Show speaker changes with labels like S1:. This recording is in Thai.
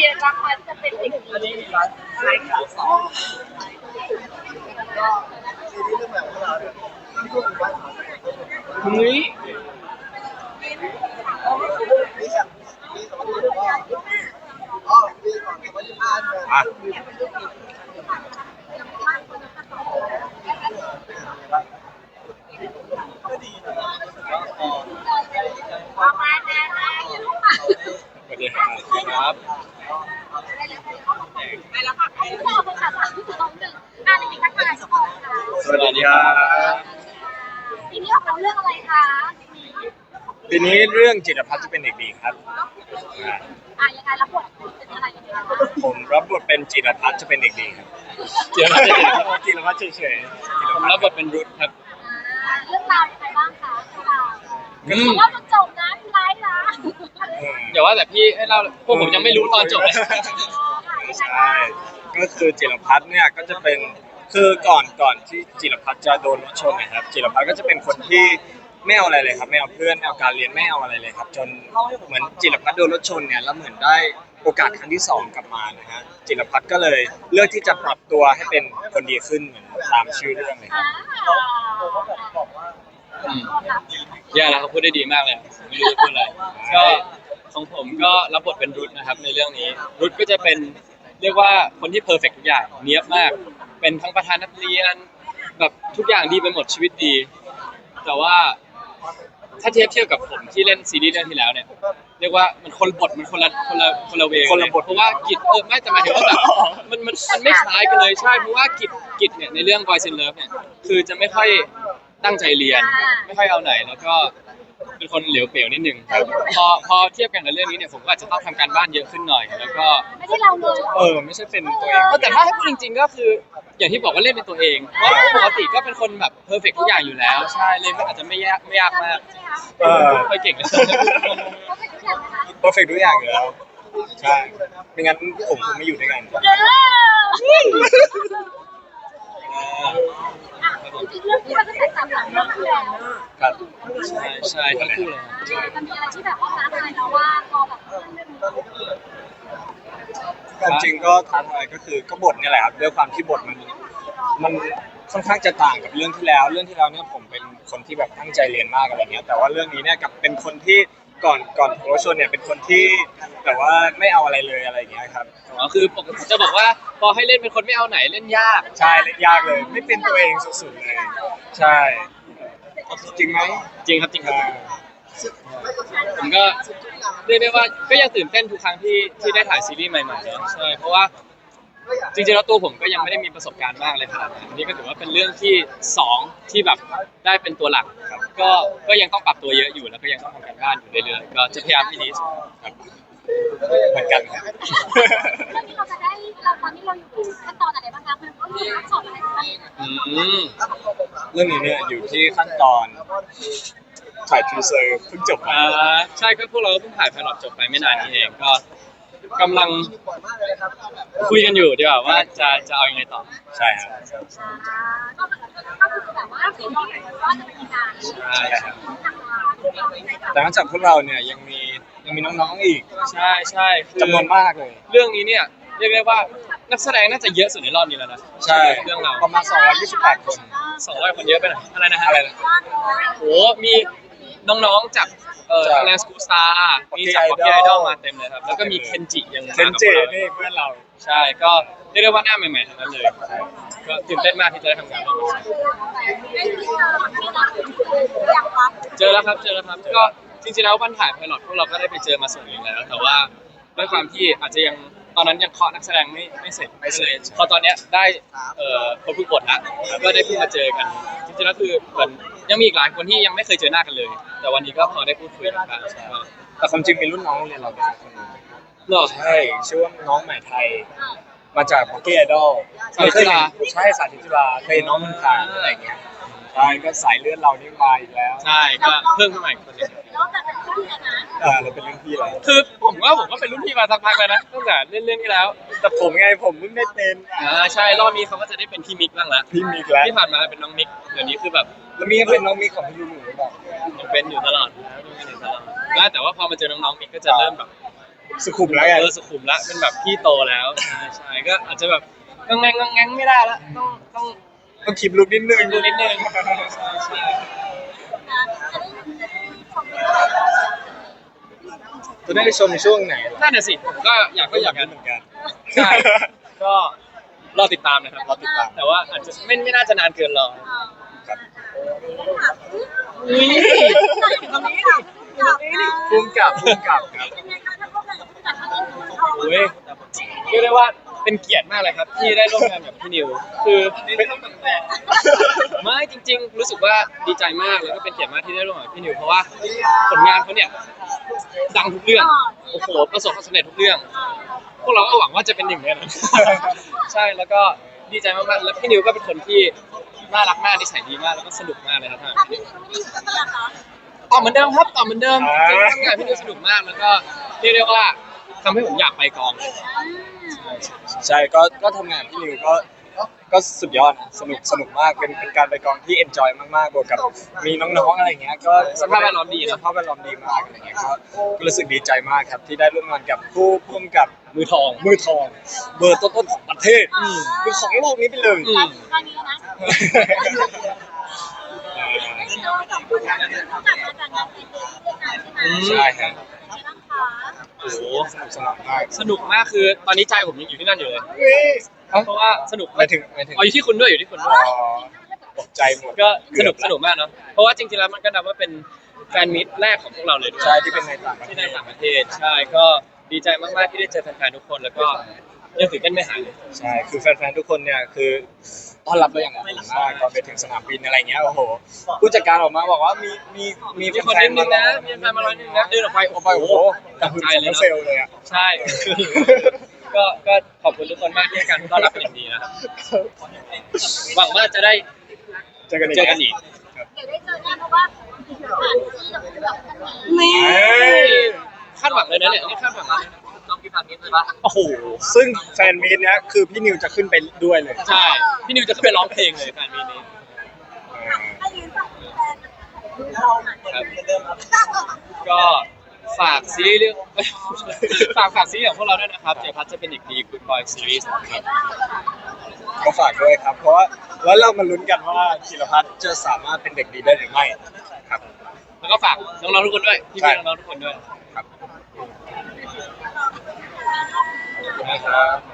S1: จีรพันจะเป็นเด็กดี
S2: ใช่ครับสองก็ซีรีส์เรื่องใหม่ของเราเนี่ยที่พูดถึงว่า
S3: เฮ้ย
S2: มีอย่างมีสองคนบอว่าอ๋อมีสองสมัยที่ผ่านมา
S3: อะ
S2: ก็ดีนะครับก็พอ
S1: ประมาณนั้นนะลูกอะ
S3: สวัสดีครับ
S1: ไปแล้วค่ะไปแล้วค่ะสามที่สองหนึ่งอ่าในนี้ทักทายทุกคนค่ะ
S3: สวัสดีครับ
S1: ทีนี้เราเรื่องอะไรคะ
S3: ทีนี้เรื่องจิตรพัฒน์จะเป็นเด็กดีครับอะ
S1: อ่ายังไงรับบทเป็นอะไรยังไงคะ
S3: ผมรับบทเป็นจิตรพัฒน์จะเป็นเด็กดีครับ
S4: จิรพัฒน์จะเป็นเด็กดี
S3: จิรพัฒน์เฉยๆจิร
S4: ผม
S3: พั
S4: รั
S3: ฒ
S4: บ
S3: น์
S4: บทเป็นรุทครับ
S1: อ่าเรื่องราวยังไงบ้างคะเรื่องราว
S4: อืม
S1: ว่ามันจบนะร้ายนะ
S3: อืม
S4: อย่าว่าแต่พี่ให้เราพวกผมยังไม่รู้ตอนจบเลย
S3: ใช่ก็คือจิรพัฒน์เนี่ยก็จะเป็น คือก่อนก่อนที่จิรพัฒน์จะโดนรถชนนะครับ จิรพัฒน์ก็จะเป็นคนที่ไม่เอาอะไรเลยครับไม่เอาเพื่อนไม่เอาการเรียนไม่เอาอะไรเลยครับ จนเหมือนจิรพัฒน์โดนรถชนเนี่ยแล้วเหมือนได้โอกาสครั้งที่สองกลับมานะฮะจิรพัฒน์ก็เลยเลือกที่จะปรับตัวให้เป็นคนดีขึ้นเหมือนตามชื่อเรื่องเลยค
S1: อ่า
S3: รับ
S2: ผมก็แบบบอกว่า
S4: อืมย่าแล้วเขาพูดได้ดีมากเลยผมไม่รู้จะพูดอะไรก็ของผมก็รับบทเป็นรุทนะครับในเรื่องนี้ รุทก็จะเป็นเรียกว่าคนที่เพอร์เฟกทุกอย่างเนี้ยบมาก เป็นทั้งประธานนักเรียน แบบทุกอย่างดีไปหมดชีวิตดี แต่ว่าถ้าเทียบเทียบกับผมที่เล่นซีรีส์เรื่องที่แล้วเนี่ยเรียกว่ามันคนบทมันคนละคนละคนละเว
S3: คนละบท
S4: เพราะว่ากิจเออไม่แต่หมายถึงว่าแบบมันมันมันไม่คล้ายกันเลยใช่เพราะว่ากิจกิจเนี่ยในเรื่อง Boys in Love เนี่ยคือจะไม่ค่อยตั้งใจเรียน ไม่ค่อยเอาไหนแล้วก็ เป็นคนเหลวเปลวนิดนึงพอพอเทียบกันกับเรื่องนี้เนี่ยผมก็อาจจะต้องทำการบ้านเยอะขึ้นหน่อย แล้วก็
S1: ไม่ใช่เราเลยเหรอ
S3: เออไม่ใช่เป็นตัวเอง
S4: เออแต่ถ้าให้พูดจริง ๆ ก็คือ อย่างที่บอกว่าเล่นเป็นตัวเองเพราะปกติก็เป็นคนแบบเพอร์เฟกทุกอย่างอยู่แล้ว ใช่เล่นก็อาจจะไม่ยากไม่ยากมาก
S3: เออ
S4: ไม่ค่อยเก่งเลย
S1: เขาเป็นทุกอย่างนะคะ
S3: เพอร์เฟกทุกอย่างอยู่แล้วใช่ไม่งั้นผมคงไม่อยู่ด้วยกัน
S1: เออจริงๆเรื่องที่มันก็แตกต่างจากเรื่องที่แล้ว
S3: ครับ
S4: ใช่ใช่ทั้งคู่เลย
S1: มันมีอะไรที่แบบว่าท้าทายเราว่าพอแบบเรื่องนี้
S3: ความจริงก็ท้าทายก็คือก็บทเนี่ยแหละครับด้วยความที่บทมันมันค่อนข้างจะต่างกับเรื่องที่แล้ว เรื่องที่แล้วเนี่ยผมเป็นคนที่แบบตั้งใจเรียนมากอะไรเงี้ยแต่ว่าเรื่องนี้เนี่ยกับเป็นคนที่ก่อนก่อนโรชนเนี่ยเป็นคนที่แต่ว่าไม่เอาอะไรเลยอะไรเงี้ยครับ
S4: อ๋อคือปกติจะบอกว่าพอให้เล่นเป็นคนไม่เอาไหนเล่นยาก
S3: ใช่เล่นยากเลย ไม่เป็นตัวเองสุดๆเลย ใช่ จริงไหม
S4: จริงครับจริงครับ
S3: อ่า
S4: ผมก็เรียกได้ว่าก็ยังตื่นเต้นทุกครั้งที่ที่ได้ถ่ายซีรีส์ใหม่ๆเนอะใช่เพราะว่าจริงๆแล้วตัวผมก็ยังไม่ได้มีประสบการณ์มากเลยขนาดนั้นนี่ก็ถือว่าเป็นเรื่องที่สองที่แบบได้เป็นตัวหลักครับก็ก็ยังต้องปรับตัวเยอะอยู่แล้วก็ยังต้องทำการบ้านอยู่เรื่อยๆก็จะพยายามที่ดีที่สุดครับ
S3: เหมือนกันครับ
S1: เรื่องนี้เราจะได้เราตอนนี้เราอยู่ขั้นตอนอะไรบ้างคะมันก็มีขั้นตอนอะไรบ้าง
S4: อืม
S3: เรื่องนี้เนี่ยอยู่ที่ขั้นตอนถ่ายทีเซอร์เพิ่งจบมา
S4: อ่าใช่ก็พวกเราก็เพิ่งถ่ายไพลอตจบไปไม่นานนี้เองก็กำลังคุยกันอยู่ดีกว่าว่าจะจะเอายังไงต่อ
S3: ใช่ครับ
S1: อ่าก็คือแบบว่าสิ่งที่ก็จะเป็นการ
S4: ใช่ครับ
S3: แต่นอกจากพวกเราเนี่ยยังมี ยังมีน้องๆอีก
S4: ใช่ใช่คือ
S3: จำนวนมากเลย
S4: เรื่องนี้เนี่ยเรียกได้ว่านักแสดงน่าจะเยอะสุดในรอบนี้แล้วนะ
S3: ใช่
S4: เรื่องเรา
S3: ประมาณ228 คน
S4: สองร้อยคนเยอะไปหน่อยอะไรนะฮะ
S3: อะไรนะ
S4: โอ้มีน้องๆจากเอ่อ
S3: จาก
S4: แลนสกูสตาร์มีจาก
S3: Pocky
S4: พ็อกกี้ไอ
S3: Idol
S4: ดอลมาเต็มเลยครับแล้วก็มีเคนจิยังมา
S3: เซนเจ
S4: กับพวกรา
S3: นี่เพื่อนเรา
S4: ใช่ก็เรียกได้ว่าหน้าใหม่ๆทั้งนั้นเลยก็ตื่นเต้นมากที่จะได้ทำงานร่วมกัน เจอแล้วครับเจอแล้วครับก็ จริงๆแล้ววันถ่ายไพลอตพวกเราก็ได้ไปเจอมาส่วนหนึ่งแล้ว แต่ว่าด้วยความที่อาจจะยังตอนนั้นยังเคาะนักแสดงไม่ไม่เสร็จ
S3: ไม่เสร็จ
S4: เลยพอตอนเนี้ยได้เอ่อครบทุกบทแล้วแล้วก็ได้เพิ่งมาเจอกันจริงๆแล้วคือเหมือนยังมีอีกหลายคนที่ยังไม่เคยเจอหน้ากันเลย แต่วันนี้ก็พอได้พูดคุยกันบ้างใช่
S3: แต่ความจริงมีรุ่นน้องโรงเรียนเราด้วยคนหนึง
S4: หรอ
S3: ใช่ชื่อว่าน้องใหม่ไทย มาจากพ็อกกี้ไอดอล
S4: สาธิตจุฬา
S3: ใช่สาธิตจุฬาเคยเห็นน้องมันผ่านอะไรอย่างเงี้ยใช่ก็สายเลือดเรานี่มาอีกแล้ว
S4: ใช่ก็เพิ่มขึ้นมาอีกคนหนึง
S1: น อกจากเป็นเพื่อนนะ
S3: เออเราเป็นรุ่นพี่แล้ว
S4: คือผมว่าผมก็เป็นรุ่นพี่มาสักพักแล้วนะตั้งแต่เล่นเรื่องที่แล้ว
S3: แต่ผมไงผมเพิ่งได้เป็น
S4: อ่าใช่รอบนี้เขาก็จะได้เป็นพี่มิกบ้างละ
S3: พี่มิกแล้ว
S4: ที่ผ่านมาเป็นน้องมิกเดี๋ยวนี้คือแบบ
S3: แล้วมีเป็นน้องมิกของพี่ยูหนูหรือเปล่า
S4: ยังเป็นอยู่ตลอดนะยังเป็นอยู่ตลอดนะแต่ว่าพอมาเจอน้องๆมิกก็จะเริ่มแบบ
S3: สุขุมแล้วไง
S4: เออสุขุมละเป็นแบบพี่โตแล้วใช่ใช่ก็อาจจะแบบงงแงงงงแงงไม่ได้ละต้องต้อง
S3: ต้องคีบลุกนิดนึง
S4: ดูนิดนึงใช่ใช่
S3: จะได้ชมช่วงไหนล่ะ
S4: นั่นน่ะสิผมก็อยากก็อยาก
S3: กั
S4: กันน
S3: เหมือนกัน
S4: ใช่ก็รอติดตามนะครับ
S3: รอติดตาม
S4: แต่ว่าอาจจะไม่ไม่น่าจะนานเกินรอ
S3: ครับ
S4: อุ้ย
S3: ภูมิกับภูมิกับครับ
S4: อุ้ยเรียกได้ว่า เป็นเกียรติมากเลยครับ ที่ได้ร่วมงานกับพี่นิว คือเป็นไม่จริง ๆ รู้สึกว่าดีใจมากแล้วก็เป็นเกียรติมากที่ได้ร่วมงานกับพี่นิวเพราะว่าผลงานเขาเนี่ยดังทุกเรื่องโอ้โหประสบความสำเร็จทุกเรื่อง พวกเราก็หวังว่าจะเป็นหนึ่งในนั้นใช่แล้วก็ดีใจมากๆแล้วพี่นิวก็เป็นคนที่น่ารักมากนิสัยดีมากแล้วก็สนุกมากเลยครับท่านตอบเหมือนเดิมครับตอบเหมือนเดิมจริงๆทำงานพี่นิวสนุกมากแล้วก็เรียกได้ว่า ทำให้ผมอยากไปกองเลย
S3: ใช่ก็ก็ทำงานพี่นิวก็ก็สุดยอดนะสนุกสนุกมากเป็นเป็นการไปกองที่เอนจอยมากๆบวกกับมีน้องๆอะไรอย่างเงี้ยก็
S4: สภาพแวดล้อมดี
S3: ส
S4: นะ
S3: ภาพแวดล้อมดีมากอะไรเงี้ยก็ก็รู้สึกดีใจมากครับที่ได้ร่วมงานกับผู้พุ่มกับ
S4: มือทอง
S3: มือทอง เบอร์ต้นๆของประเทศคือของโลกนี้ไปเลย
S4: อืม
S1: ตอนนี้นะได้เจอกับคนที่รู้จักมาจากงานเป็นเรื่องงานใช่ไหม
S3: ใช่ครับ
S4: โอ้โห
S3: สนุกสนานมาก
S4: สนุกมากคือตอนนี้ใจผมยังอยู่ที่นั่นอยู่เลย เพราะว่าสนุก
S3: หมายถึงหมายถึง
S4: อ๋ออยู่ที่คุณด้วยอยู่ที่คุณด้วย
S3: อ๋อตกใจหมด
S4: ก็สนุกสนุกมากเนาะ เพราะว่าจริงๆแล้วมันก็นับว่าเป็นแฟนมิตรแรกของพวกเราเลยด้วย
S3: ใช่ที่เป็นในต่างประเท
S4: ที่
S3: ศ
S4: ในต่างประเทศ ใช่ก็ดีใจมากๆที่ได้เจอแฟนๆทุกคนแล้วก็ ยังตื่นเต้นไม่หายเลย
S3: ใช่ คือแฟนๆ ทุกคนเนี่ยคือต้อนรับเราอย่างอบอุ่นมากตอนไปถึงสนามบินอะไรเงี้ย โอ้โห ผู้จัดการออกมาบอกว่ามีมีมี
S4: มีคนนิดนึงนะมีแฟนมาร้อยนึงนะเดินออกไป
S3: ออกไปโอ้โหกระหึ่ม
S4: ใจเลย
S3: ทั้ง
S4: เนาะ
S3: เซลล์เลยอะ
S4: ใช่ก็ก็ขอบคุณทุกคนมากที่ให้การต้อนรับเป็นอย่างดีนะครับหวังว่าจะได้
S3: เจอกันอีก
S4: เจอกันอีก
S1: เดี๋ยวได้เจอแน่เพราะว่าสถานที่เราเป็นแบบกันนี้
S4: นี่
S3: เอ้ย
S4: คาดหวังเลยนะเนี่ยนี่คาดหวังเลยนะต้อง พิพากษาเลยปะโอ้โห
S3: ซึ่งแฟนมีตเนี้ยคือพี่นิวจะขึ้นไปด้วยเลย
S4: ใช่ พี่นิวจะขึ้นไปร้องเพลงเลยแฟนมีนี้
S1: ถ้ายืนฝั่งแฟน
S4: ครับก็ฝากซีรีส์เรื่อง ฝากฝากซีรีส์ของพวกเราด้วยนะครับเจพัทจะเป็นอีกดี Good Boy Series นะครับ
S3: ก็ฝากด้วยครับ เพราะว่าแล้วเรามาลุ้นกันว่าจิรพัฒน์จะสามารถเป็นเด็กดีได้หรือไม่ครับ
S4: แล้วก็ฝากน้องๆทุกคนด้วยพี่
S3: ใช่
S4: ๆน้องๆทุกคนด้วย
S3: ครับ ขอบคุณครับ